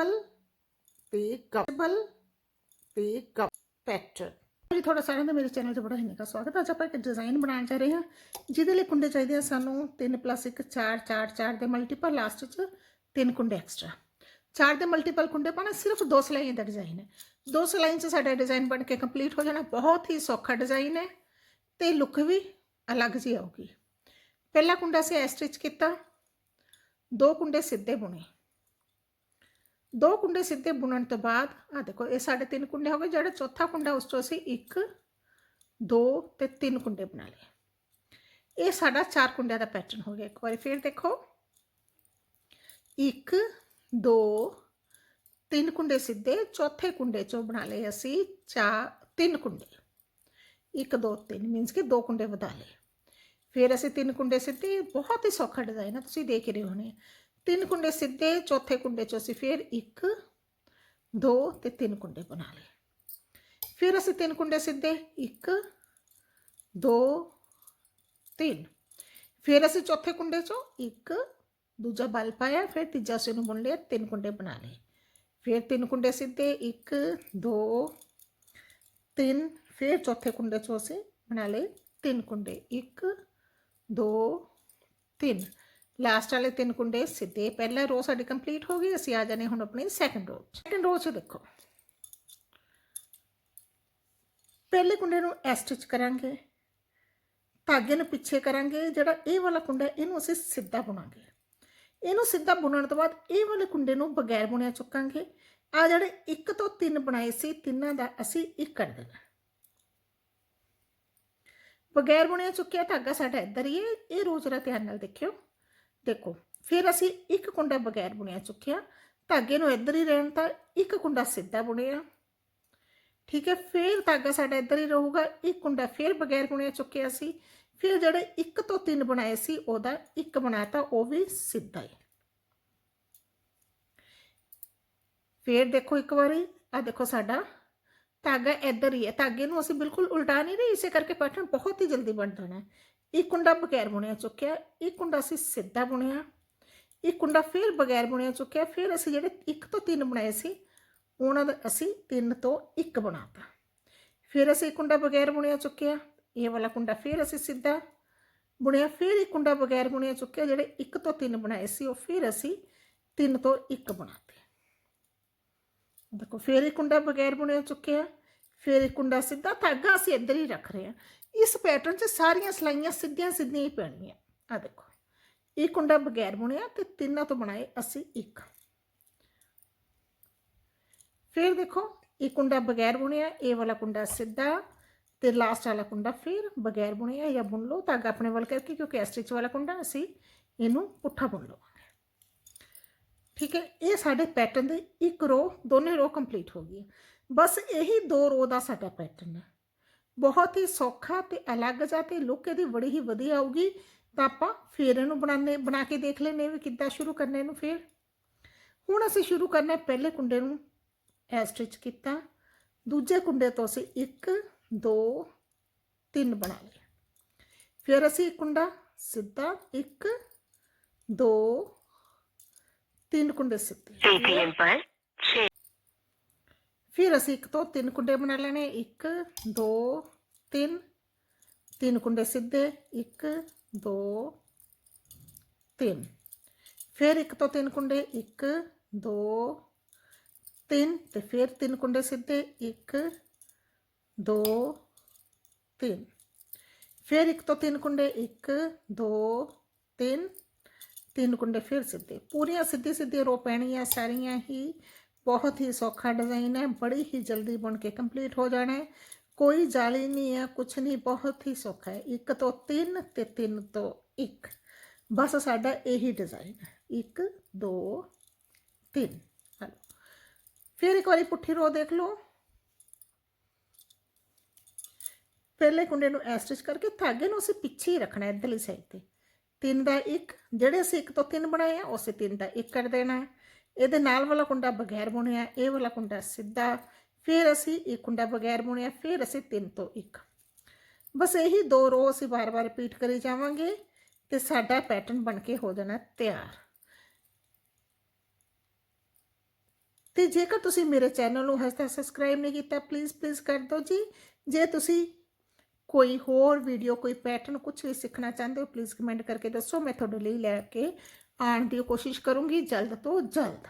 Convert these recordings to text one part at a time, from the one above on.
ਬਲ ਤੇ ਕਪਲ ਤੇ ਕਪ ਜੀ, ਤੁਹਾਡਾ ਸਾਰਿਆਂ ਦਾ ਮੇਰੇ ਚੈਨਲ ਤੇ ਬੜਾ ਹੀ ਨਿੱਘਾ ਸਵਾਗਤ ਹੈ। ਅੱਜ ਆਪਾਂ ਇੱਕ ਡਿਜ਼ਾਈਨ ਬਣਾਉਣ ਜਾ ਰਹੇ ਹਾਂ, ਜਿਹਦੇ ਲਈ ਕੁੰਡੇ ਚਾਹੀਦੇ ਆ ਸਾਨੂੰ 3 1 4 4 4 ਦੇ ਮਲਟੀਪਲ ਲਾਸਟ ਚ ਤਿੰਨ ਕੁੰਡੇ ਐਕਸਟਰਾ ਚਾਰ ਦੇ ਮਲਟੀਪਲ ਕੁੰਡੇ ਪਾਣਾ ਸਿਰਫ ਦੋ ਸਲਾਈਆਂ ਦਾ ਡਿਜ਼ਾਈਨ ਹੈ। ਦੋ ਸਲਾਈਆਂ ਚ ਸਾਡਾ ਡਿਜ਼ਾਈਨ ਬਣ ਕੇ ਕੰਪਲੀਟ ਹੋ ਜਾਣਾ। ਬਹੁਤ ਹੀ ਸੌਖਾ ਡਿਜ਼ਾਈਨ ਹੈ ਤੇ ਲੁੱਕ ਵੀ ਅਲੱਗ ਜਿਹੀ ਆਊਗੀ। ਪਹਿਲਾ ਕੁੰਡਾ ਸੀ ਐ ਸਟਿਚ ਕੀਤਾ। ਦੋ ਕੁੰਡੇ ਸਿੱਧੇ ਬੁਣੇ। ਦੋ ਕੁੰਡੇ ਸਿੱਧੇ ਬੁਣਨ ਤੋਂ ਬਾਅਦ ਆ ਦੇਖੋ, ਇਹ ਸਾਡੇ ਤਿੰਨ ਕੁੰਡੇ ਹੋ ਗਏ, ਜਿਹੜਾ ਚੌਥਾ ਕੁੰਡਾ ਉਸ ਤੋਂ ਅਸੀਂ 1 2 ਤੇ 3 ਕੁੰਡੇ ਬਣਾ ਲਏ। ਇਹ ਸਾਡਾ ਚਾਰ ਕੁੰਡਿਆਂ ਦਾ ਪੈਟਰਨ ਹੋ ਗਿਆ। ਇੱਕ ਵਾਰੀ ਫੇਰ ਦੇਖੋ। 1 2 ਤਿੰਨ ਕੁੰਡੇ ਸਿੱਧੇ, ਚੌਥੇ ਕੁੰਡੇ ਚੋਂ ਬਣਾ ਲਏ ਅਸੀਂ ਚਾਰ, ਤਿੰਨ ਕੁੰਡੇ। 1 2 3 ਮੀਨਸ ਕਿ ਦੋ ਕੁੰਡੇ ਵਧਾ ਲਏ। ਫਿਰ ਅਸੀਂ ਤਿੰਨ ਕੁੰਡੇ ਸਿੱਧੇ ਬਹੁਤ ਹੀ ਸੌਖਾ ਡਿਜ਼ਾਈਨ ਹੈ ਤੁਸੀਂ ਦੇਖ ਰਹੇ ਹੋਣੇ। ਤਿੰਨ ਕੁੰਡੇ ਸਿੱਧੇ, ਚੌਥੇ ਕੁੰਡੇ ਚੋਂ ਅਸੀਂ ਫਿਰ 1 2 ਤੇ ਤਿੰਨ ਕੁੰਡੇ ਬਣਾ ਲਏ। ਫਿਰ ਅਸੀਂ ਤਿੰਨ ਕੁੰਡੇ ਸਿੱਧੇ 1 2 3 ਫਿਰ ਅਸੀਂ ਚੌਥੇ ਕੁੰਡੇ ਚੋਂ ਇੱਕ, ਦੂਜਾ ਬਲ ਪਾਇਆ, ਫਿਰ ਤੀਜਾ ਅਸੀਂ ਨੂੰ ਬੁਣ ਲਿਆ, ਤਿੰਨ ਕੁੰਡੇ ਬਣਾ ਲਏ। ਫਿਰ ਤਿੰਨ ਕੁੰਡੇ ਸਿੱਧੇ 1 2 3 ਫਿਰ ਚੌਥੇ ਕੁੰਡੇ ਚੋਂ ਅਸੀਂ ਬਣਾ ਲਏ ਤਿੰਨ ਕੁੰਡੇ 1 2 3 ਲਾਸਟ ਵਾਲੇ ਤਿੰਨ ਕੁੰਡੇ ਸਿੱਧੇ। ਪਹਿਲਾ ਰੋ ਸਾਡੀ ਕੰਪਲੀਟ ਹੋ ਗਈ, ਅਸੀਂ ਆ ਜਾਣੇ ਹੁਣ ਆਪਣੀ ਸੈਕੰਡ ਰੋ ਸੈਕੰਡ ਰੋ 'ਚ ਦੇਖੋ। ਪਹਿਲੇ ਕੁੰਡੇ ਨੂੰ ਐ ਸਟਿਚ ਕਰਾਂਗੇ, ਧਾਗੇ ਨੂੰ ਪਿੱਛੇ ਕਰਾਂਗੇ, ਜਿਹੜਾ ਇਹ ਵਾਲਾ ਕੁੰਡਾ ਇਹਨੂੰ ਅਸੀਂ ਸਿੱਧਾ ਬੁਣਾਂਗੇ। ਇਹਨੂੰ ਸਿੱਧਾ ਬੁਣਨ ਤੋਂ ਬਾਅਦ ਇਹ ਵਾਲੇ ਕੁੰਡੇ ਨੂੰ ਬਗੈਰ ਬੁਣਿਆ ਚੁੱਕਾਂਗੇ। ਆ ਜਿਹੜੇ 1 ਤੋਂ 3 ਬਣਾਏ ਸੀ, ਤਿੰਨਾਂ ਦਾ ਅਸੀਂ ਇੱਕ ਕਰ ਦੇਣਾ। ਬਗੈਰ ਬੁਣਿਆ ਚੁੱਕਿਆ ਧਾਗਾ ਸਾਡਾ ਇੱਧਰ ਹੀ ਹੈ। ਇਹ ਰੋਜ਼ ਰਾ ਧਿਆਨ ਨਾਲ ਦੇਖਿਓ। ਦੇਖੋ, ਫਿਰ ਅਸੀਂ ਇੱਕ ਕੁੰਡਾ ਬਗੈਰ ਬੁਣਿਆ ਚੁੱਕਿਆ, ਧਾਗੇ ਨੂੰ ਇੱਧਰ ਹੀ ਰਹਿਣ ਤਾਂ ਇੱਕ ਕੁੰਡਾ ਸਿੱਧਾ ਬੁਣਿਆ। ਠੀਕ ਹੈ, ਫਿਰ ਧਾਗਾ ਸਾਡਾ ਇੱਧਰ ਹੀ ਰਹੂਗਾ, ਇੱਕ ਕੁੰਡਾ ਫਿਰ ਬਗੈਰ ਬੁਣਿਆ ਚੁੱਕਿਆ ਸੀ। ਫਿਰ ਜਿਹੜੇ 1 ਤੋਂ 3 ਬਣਾਏ ਸੀ, ਉਹਦਾ ਇੱਕ ਬਣਾਤਾ, ਉਹ ਵੀ ਸਿੱਧਾ ਹੀ। ਫਿਰ ਦੇਖੋ ਇੱਕ ਵਾਰੀ ਆ ਦੇਖੋ ਸਾਡਾ ਧਾਗਾ ਇੱਧਰ ਹੀ ਹੈ। ਧਾਗੇ ਨੂੰ ਅਸੀਂ ਬਿਲਕੁਲ ਉਲਟਾ ਨਹੀਂ ਰਹੇ, ਇਸੇ ਕਰਕੇ ਪੈਟਰਨ ਬਹੁਤ ਹੀ ਜਲਦੀ ਬਣ ਜਾਣਾ ਹੈ ਇੱਕ ਕੁੰਡਾ ਬਗੈਰ ਬੁਣਿਆ ਚੁੱਕਿਆ, ਇਹ ਕੁੰਡਾ ਅਸੀਂ ਸਿੱਧਾ ਬੁਣਿਆ, ਇਹ ਕੁੰਡਾ ਫਿਰ ਬਗੈਰ ਬੁਣਿਆ ਚੁੱਕਿਆ, ਫਿਰ ਅਸੀਂ ਜਿਹੜੇ 1 ਤੋਂ 3 ਬਣਾਏ ਸੀ, ਉਹਨਾਂ ਦਾ ਅਸੀਂ 3 ਤੋਂ 1 ਬਣਾਤਾ। ਫਿਰ ਅਸੀਂ ਇੱਕ ਕੁੰਡਾ ਬਗੈਰ ਬੁਣਿਆ ਚੁੱਕਿਆ, ਇਹ ਵਾਲਾ ਕੁੰਡਾ ਫਿਰ ਅਸੀਂ ਸਿੱਧਾ ਬੁਣਿਆ, ਫਿਰ ਇੱਕ ਕੁੰਡਾ ਬਗੈਰ ਬੁਣਿਆ ਚੁੱਕਿਆ, ਜਿਹੜੇ 1 ਤੋਂ 3 ਬਣਾਏ ਸੀ, ਉਹ ਫਿਰ ਅਸੀਂ 3 ਤੋਂ 1 ਬਣਾਤੇ। ਦੇਖੋ, ਫਿਰ ਇੱਕ ਕੁੰਡਾ ਬਗੈਰ ਬੁਣਿਆ ਚੁੱਕਿਆ ਫਿਰ ਇੱਕ ਕੁੰਡਾ ਸਿੱਧਾ ਧਾਗਾ ਅਸੀਂ ਇੱਧਰ ਹੀ ਰੱਖ ਰਹੇ ਹਾਂ। ਇਸ ਪੈਟਰਨ 'ਚ ਸਾਰੀਆਂ ਸਲਾਈਆਂ ਸਿੱਧੀਆਂ ਸਿੱਧੀਆਂ ਹੀ ਪੈਣੀਆਂ। ਆ ਦੇਖੋ ਇਹ ਕੁੰਡਾ ਬਗੈਰ ਬੁਣਿਆ ਤੇ ਤਿੰਨਾਂ ਤੋਂ ਬਣਾਏ ਅਸੀਂ ਇੱਕ। ਫਿਰ ਦੇਖੋ ਇਹ ਕੁੰਡਾ ਬਗੈਰ ਬੁਣਿਆ, ਇਹ ਵਾਲਾ ਕੁੰਡਾ ਸਿੱਧਾ ਤੇ ਲਾਸਟ ਵਾਲਾ ਕੁੰਡਾ ਫਿਰ ਬਗੈਰ ਬੁਣਿਆ ਜਾਂ ਬੁਣ ਲਓ, ਧਾਗਾ ਆਪਣੇ ਵੱਲ ਕਰਕੇ, ਕਿਉਂਕਿ ਸਟਿਚ ਵਾਲਾ ਕੁੰਡਾ ਅਸੀਂ ਇਹਨੂੰ ਪੁੱਠਾ ਬੁਣ ਲਵਾਂਗੇ। ਠੀਕ ਹੈ, ਇਹ ਸਾਡੇ ਪੈਟਰਨ ਦੇ ਇੱਕ ਰੋ ਦੋਨੇ ਰੋ ਕੰਪਲੀਟ ਹੋ ਗਈ ਬਸ ਇਹੀ ਦੋ ਰੋ ਦਾ ਸਾਡਾ ਪੈਟਰਨ ਹੈ। ਬਹੁਤ ਹੀ ਸੌਖਾ ਤੇ ਅਲੱਗ ਜਾ ਤੇ ਲੁੱਕ ਇਹਦੀ ਬੜੀ ਹੀ ਵਧੀਆ ਆਊਗੀ। ਤਾਂ ਆਪਾਂ ਫੇਰ ਇਹਨੂੰ ਬਣਾਣੇ ਬਣਾ ਕੇ ਦੇਖ ਲੈਨੇ ਵੀ ਕਿੱਦਾਂ ਸ਼ੁਰੂ ਕਰਨਾ ਇਹਨੂੰ ਫੇਰ। ਹੁਣ ਅਸੀਂ ਸ਼ੁਰੂ ਕਰਨਾ ਪਹਿਲੇ ਕੁੰਡੇ ਨੂੰ ਐ ਸਟਿਚ ਕੀਤਾ। ਦੂਜੇ ਕੁੰਡੇ ਤੋਂ ਅਸੀਂ 1 2 3 ਬਣਾ ਲਏ। ਫਿਰ ਅਸੀਂ ਇੱਕ ਕੁੰਡਾ ਸਿੱਧਾ 1 2 3 ਕੁੰਡੇ ਸਿੱਧੇ। ਸੀਪੀਐਮ ਪਰ ਫਿਰ ਅਸੀਂ ਇੱਕ ਤੋਂ ਤਿੰਨ ਕੁੰਡੇ ਬਣਾ ਲੈਣੇ 1 2 3 ਤਿੰਨ ਕੁੰਡੇ ਸਿੱਧੇ 1 2 3 ਫਿਰ ਇੱਕ ਤੋਂ ਤਿੰਨ ਕੁੰਡੇ 1 2 3 ਤੇ ਫਿਰ ਤਿੰਨ ਕੁੰਡੇ ਸਿੱਧੇ 1 2 3 ਫਿਰ ਇੱਕ ਤੋਂ ਤਿੰਨ ਕੁੰਡੇ 1 2 3 ਤਿੰਨ ਕੁੰਡੇ ਫਿਰ ਸਿੱਧੇ। ਪੂਰੀਆਂ ਸਿੱਧੀ ਸਿੱਧੀ ਰੋ ਪੈਣੀਆਂ, ਸਾਰੀਆਂ ਹੀ ਬਹੁਤ ਹੀ ਸੌਖਾ ਡਿਜ਼ਾਈਨ ਹੈ, ਬੜੀ ਹੀ ਜਲਦੀ ਬਣ ਕੇ ਕੰਪਲੀਟ ਹੋ ਜਾਣਾ ਹੈ। ਕੋਈ ਜਾਲੀ ਨਹੀਂ ਹੈ, ਕੁਛ ਨਹੀਂ, ਬਹੁਤ ਹੀ ਸੌਖਾ ਹੈ। ਇੱਕ ਤੋਂ ਤਿੰਨ ਤੇ ਤਿੰਨ ਤੋਂ ਇੱਕ। ਬਸ ਸਾਡਾ ਇਹੀ ਡਿਜ਼ਾਈਨ ਹੈ। ਇੱਕ, ਦੋ, ਤਿੰਨ। ਹਲੋ। ਫਿਰ ਇੱਕ ਵਾਰੀ ਪੁੱਠੀ ਰੋ ਦੇਖ ਲਓ। ਪਹਿਲੇ ਕੁੰਡੇ ਨੂੰ ਐ ਸਟਿਚ ਕਰਕੇ ਧਾਗੇ ਨੂੰ ਅਸੀਂ ਪਿੱਛੇ ਹੀ ਰੱਖਣਾ ਹੈ ਇੱਧਰਲੀ ਸਾਈਡ ਤੇ। ਤਿੰਨ ਦਾ ਇੱਕ, ਜਿਹੜੇ ਅਸੀਂ ਇੱਕ ਤੋਂ ਤਿੰਨ ਬਣਾਏ ਆ, ਉਸੇ ਤਿੰਨ ਦਾ ਇੱਕ ਕਰ ਦੇਣਾ ਹੈ। ਇਹਦੇ ਨਾਲ ਵਾਲਾ ਕੁੰਡਾ ਬਗੈਰ ਬੁਣਿਆ, ਇਹ ਵਾਲਾ ਕੁੰਡਾ ਸਿੱਧਾ, ਫਿਰ ਅਸੀਂ ਇਹ ਕੁੰਡਾ ਬਗੈਰ ਬੁਣਿਆ, ਫਿਰ ਅਸੀਂ ਤਿੰਨ ਤੋਂ ਇੱਕ। ਬਸ ਇਹੀ ਦੋ ਰੋ ਅਸੀਂ ਬਾਰ-ਬਾਰ ਰਿਪੀਟ ਕਰੀ ਜਾਵਾਂਗੇ ਤੇ ਸਾਡਾ ਪੈਟਰਨ ਬਣ ਕੇ ਹੋ ਜਾਣਾ ਤਿਆਰ। ਤੇ ਜੇਕਰ ਤੁਸੀਂ ਮੇਰੇ ਚੈਨਲ ਨੂੰ ਹਜੇ ਤੱਕ ਸਬਸਕ੍ਰਾਈਬ ਨਹੀਂ ਕੀਤਾ ਪਲੀਜ਼ ਪਲੀਜ਼ ਕਰ ਦਿਓ ਜੀ। ਜੇ ਤੁਸੀਂ ਕੋਈ ਹੋਰ ਵੀਡੀਓ ਕੋਈ ਪੈਟਰਨ ਕੁਝ ਵੀ ਸਿੱਖਣਾ ਚਾਹੁੰਦੇ ਹੋ ਪਲੀਜ਼ ਕਮੈਂਟ ਕਰਕੇ ਦੱਸੋ, ਮੈਂ ਤੁਹਾਡੇ ਲਈ ਲੈ ਕੇ ਆਉਣ ਦੀ ਕੋਸ਼ਿਸ਼ ਕਰੂੰਗੀ ਜਲਦ ਤੋਂ ਜਲਦ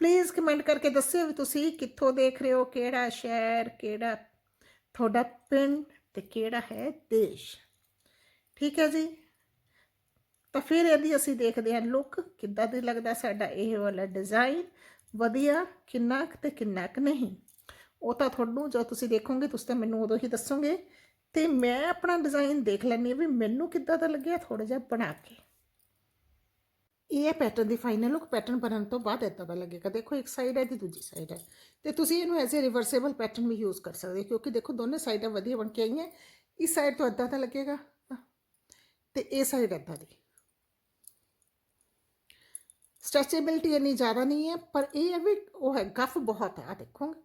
ਪਲੀਜ਼ ਕਮੈਂਟ ਕਰਕੇ ਦੱਸਿਓ ਵੀ ਤੁਸੀਂ ਕਿੱਥੋਂ ਦੇਖ ਰਹੇ ਹੋ ਕਿਹੜਾ ਸ਼ਹਿਰ ਕਿਹੜਾ ਤੁਹਾਡਾ ਪਿੰਡ ਤੇ ਕਿਹੜਾ ਹੈ ਦੇਸ਼ ਠੀਕ ਹੈ ਜੀ ਤਾਂ ਫਿਰ ਇਹਦੀ ਅਸੀਂ ਦੇਖਦੇ ਹਾਂ ਲੁੱਕ ਕਿੱਦਾਂ ਦੀ ਲੱਗਦਾ ਸਾਡਾ ਇਹ ਵਾਲਾ ਡਿਜ਼ਾਈਨ ਵਧੀਆ ਕਿੰਨਾ ਕੁ ਤੇ ਕਿੰਨਾ ਕੁ ਨਹੀਂ ਉਹ ਤਾਂ ਤੁਹਾਨੂੰ ਜਦੋਂ ਤੁਸੀਂ ਦੇਖੋਗੇ ਤੁਸੀਂ ਤਾਂ ਮੈਨੂੰ ਉਦੋਂ ਹੀ ਦੱਸੋਗੇ ਤੇ ਮੈਂ ਆਪਣਾ ਡਿਜ਼ਾਈਨ ਦੇਖ ਲੈਂਦੀ ਹਾਂ ਵੀ ਮੈਨੂੰ ਕਿੱਦਾਂ ਦਾ ਲੱਗਿਆ ਥੋੜਾ ਜਿਹਾ ਬਣਾ ਕੇ ਇਹ ਹੈ ਪੈਟਰਨ ਦੀ ਫਾਈਨਲ ਲੁੱਕ ਪੈਟਰਨ ਬਣਨ ਤੋਂ ਬਾਅਦ ਇਦਾਂ ਦਾ ਲੱਗੇਗਾ। ਦੇਖੋ, ਇੱਕ ਸਾਈਡ ਹੈ ਤੇ ਦੂਜੀ ਸਾਈਡ ਹੈ। ਤੇ ਤੁਸੀਂ ਇਹਨੂੰ ਐਜ਼ ਅ ਰਿਵਰਸੇਬਲ ਪੈਟਰਨ ਵੀ ਯੂਜ਼ ਕਰ ਸਕਦੇ ਹੋ, ਕਿਉਂਕਿ ਦੇਖੋ, ਦੋਨੇ ਸਾਈਡਾਂ ਵਧੀਆ ਬਣ ਕੇ ਆਈਆਂ। ਇਸ ਸਾਈਡ ਤੋਂ ਇਦਾਂ ਦਾ ਲੱਗੇਗਾ। ਤੇ ਇਹ ਸਾਈਡ ਇਦਾਂ ਦੀ। ਸਟ੍ਰੈਚੇਬਿਲਟੀ ਇੰਨੀ ਜ਼ਿਆਦਾ ਨਹੀਂ ਹੈ, ਪਰ ਇਹ ਹੈ ਵੀ ਉਹ ਹੈ ਗੱਫ ਬਹੁਤ ਹੈ। ਆ ਦੇਖੋਗੇ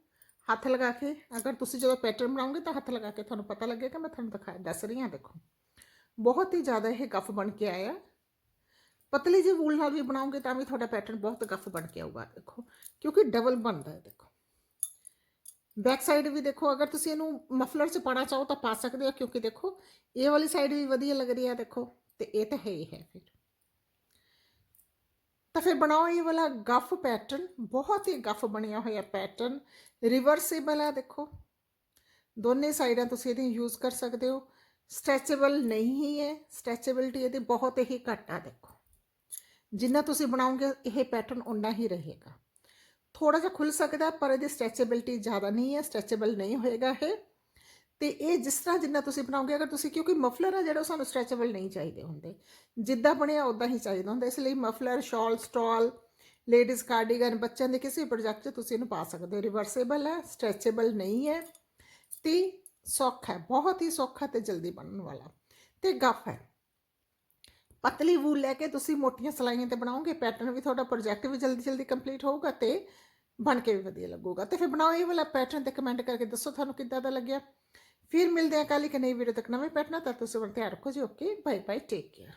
ਹੱਥ ਲਗਾ ਕੇ, ਅਗਰ ਤੁਸੀਂ ਜਦੋਂ ਪੈਟਰਨ ਬਣਾਉਂਗੇ ਤਾਂ ਹੱਥ ਲਗਾ ਕੇ ਤੁਹਾਨੂੰ ਪਤਾ ਲੱਗੇਗਾ। ਮੈਂ ਤੁਹਾਨੂੰ ਦਿਖਾ, ਦੱਸ ਰਹੀ ਹਾਂ, ਦੇਖੋ। ਬਹੁਤ ਹੀ ਜ਼ਿਆਦਾ ਇਹ ਗੱਫ ਬਣ ਕੇ ਆਇਆ। ਪਤਲੀ ਜਿਹੀ ਵੂਲ ਨਾਲ ਵੀ ਬਣਾਓਗੇ ਤਾਂ ਵੀ ਤੁਹਾਡਾ ਪੈਟਰਨ ਬਹੁਤ ਗੱਫ ਬਣ ਕੇ ਆਊਗਾ, ਦੇਖੋ। ਕਿਉਂਕਿ ਡਬਲ ਬਣਦਾ ਹੈ, ਦੇਖੋ। ਬੈਕ ਸਾਈਡ ਵੀ ਦੇਖੋ, ਅਗਰ ਤੁਸੀਂ ਇਹਨੂੰ ਮਫਲਰ 'ਚ ਪਾਣਾ ਚਾਹੋ ਤਾਂ ਪਾ ਸਕਦੇ ਹੋ, ਕਿਉਂਕਿ ਦੇਖੋ, ਇਹ ਵਾਲੀ ਸਾਈਡ ਵੀ ਵਧੀਆ ਲੱਗ ਰਹੀ ਹੈ, ਦੇਖੋ। ਤੇ ਇਹ ਤਾਂ ਹੈ ਹੀ ਹੈ ਫਿਰ। ਤਾਂ ਫਿਰ ਬਣਾਓ ਇਹ ਵਾਲਾ ਗੱਫ ਪੈਟਰਨ ਬਹੁਤ ਹੀ ਗੱਫ ਬਣਿਆ ਹੋਇਆ ਪੈਟਰਨ ਰਿਵਰਸੇਬਲ ਹੈ, ਦੇਖੋ। ਦੋਨੇ ਸਾਈਡਾਂ ਤੁਸੀਂ ਇਹਦੀ ਯੂਜ਼ ਕਰ ਸਕਦੇ ਹੋ। ਸਟ੍ਰੈਚੇਬਲ ਨਹੀਂ ਹੈ ਸਟ੍ਰੈਚੇਬਿਲਟੀ ਇਹਦੀ ਬਹੁਤ ਹੀ ਘੱਟ ਆ ਦੇਖੋ। ਜਿੰਨਾ ਤੁਸੀਂ ਬਣਾਓਗੇ, ਇਹ ਪੈਟਰਨ ਉਨਾ ਹੀ ਰਹੇਗਾ। ਥੋੜਾ ਜਿਹਾ ਖੁੱਲ ਸਕਦਾ, ਪਰ ਇਹਦੀ ਸਟ੍ਰੈਚੇਬਿਲਟੀ ਜ਼ਿਆਦਾ ਨਹੀਂ ਹੈ ਸਟ੍ਰੈਚੇਬਲ ਨਹੀਂ ਹੋਏਗਾ ਇਹ। ਤੇ ਇਹ ਜਿਸ ਤਰ੍ਹਾਂ ਜਿੰਨਾ ਤੁਸੀਂ ਬਣਾਓਗੇ, ਅਗਰ ਤੁਸੀਂ, ਕਿਉਂਕਿ ਮਫਲਰ ਆ ਜਿਹੜਾ, ਉਹ ਸਾਨੂੰ ਸਟ੍ਰੈਚੇਬਲ ਨਹੀਂ ਚਾਹੀਦੇ ਹੁੰਦੇ। ਜਿੱਦਾਂ ਬਣਿਆ ਉਦਾਂ ਹੀ ਚਾਹੀਦਾ ਹੁੰਦਾ। ਇਸ ਲਈ ਮਫਲਰ ਸ਼ਾਲ ਸਟਾਲ ਲੇਡੀਜ਼ ਕਾਰਡੀਗਨ ਬੱਚਿਆਂ ਦੇ ਕਿਸੇ ਪ੍ਰੋਜੈਕਟ 'ਚ ਤੁਸੀਂ ਇਹਨੂੰ ਪਾ ਸਕਦੇ ਹੋ। ਰਿਵਰਸੇਬਲ ਹੈ ਸਟ੍ਰੈਚੇਬਲ ਨਹੀਂ ਹੈ ਤੇ ਸੌਖਾ ਹੈ, ਬਹੁਤ ਹੀ ਸੌਖਾ ਤੇ ਜਲਦੀ ਬਣਨ ਵਾਲਾ। ਤੇ ਗੱਫ ਹੈ। ਪਤਲੀ ਵੂਲ ਲੈ ਕੇ ਤੁਸੀਂ ਮੋਟੀਆਂ ਸਲਾਈਆਂ ਤੇ ਬਣਾਓਗੇ ਪੈਟਰਨ ਵੀ ਤੁਹਾਡਾ ਪ੍ਰੋਜੈਕਟ ਵੀ ਜਲਦੀ ਜਲਦੀ ਕੰਪਲੀਟ ਹੋਊਗਾ ਤੇ ਬਣ ਕੇ ਵੀ ਵਧੀਆ ਲੱਗੂਗਾ। ਤੇ ਫਿਰ ਬਣਾਓ ਇਹ ਵਾਲਾ ਪੈਟਰਨ ਤੇ ਕਮੈਂਟ ਕਰਕੇ ਦੱਸੋ ਤੁਹਾਨੂੰ ਕਿੱਦਾਂ ਦਾ ਲੱਗਿਆ। ਫਿਰ ਮਿਲਦੇ ਆ ਕੱਲ੍ਹ ਇੱਕ ਨਈ ਵੀਡੀਓ ਤੱਕ ਨਵੇਂ ਪੈਟਰਨ ਤੱਕ ਤੁਸੀਂ ਆਪਣਾ ਧਿਆਨ ਰੱਖੋ ਜੀ okay bye bye take care